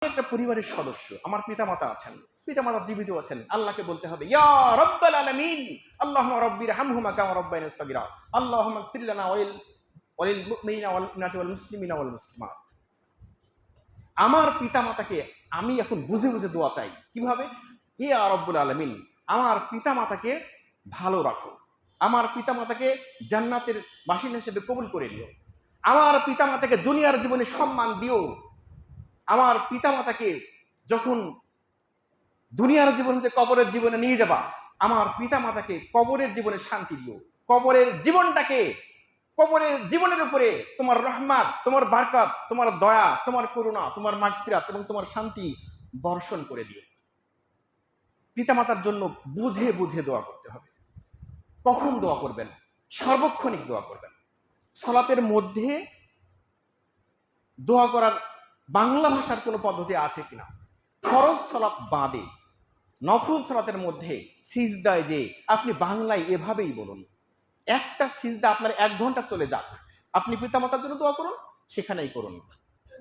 একটা পরিবারের সদস্য, আমার পিতামাতা আছেন পিতামাতা জীবিত আছেন, আল্লাহকে বলতে হবে আমার পিতামাতাকে আমি এখন বুঝে বুঝে দোয়া চাই। কীভাবে? ইয়া রব্বুল আলামিন, আমার পিতামাতাকে ভালো রাখো। আমার পিতা মাতাকে জান্নাতের বাসিন্দা হিসেবে কবুল করে নিও। আমার পিতামাতাকে দুনিয়ার জীবনে সম্মান দিও। আমার পিতামাতাকে যখন দুনিয়ার জীবন হতে কবরের জীবনে নিয়ে যাবা, আমার পিতামাতাকে কবরের জীবনে শান্তি দিও। কবরের জীবনটাকে, কবরের জীবনের উপরে তোমার রহমাত, তোমার বারকাত, তোমার দয়া, তোমার করুণা, তোমার মাগফিরাত এবং তোমার শান্তি বর্ষণ করে দিও। পিতামাতার জন্য বুঝে বুঝে দোয়া করতে হবে। কখন দোয়া করবেন? সার্বক্ষণিক দোয়া করবেন। সলাতের মধ্যে দোয়া করার বাংলা ভাষার কোনো পদ্ধতি আছে কিনা? ফরজ সলাপ বাঁধে নফল সলাতের মধ্যে সিজদায় যে আপনি বাংলায় এভাবেই বলুন, একটা সিজদা আপনার এক ঘণ্টা চলে যাক, আপনি পিতামাতার জন্য দোয়া করুন, সেখানেই করুন।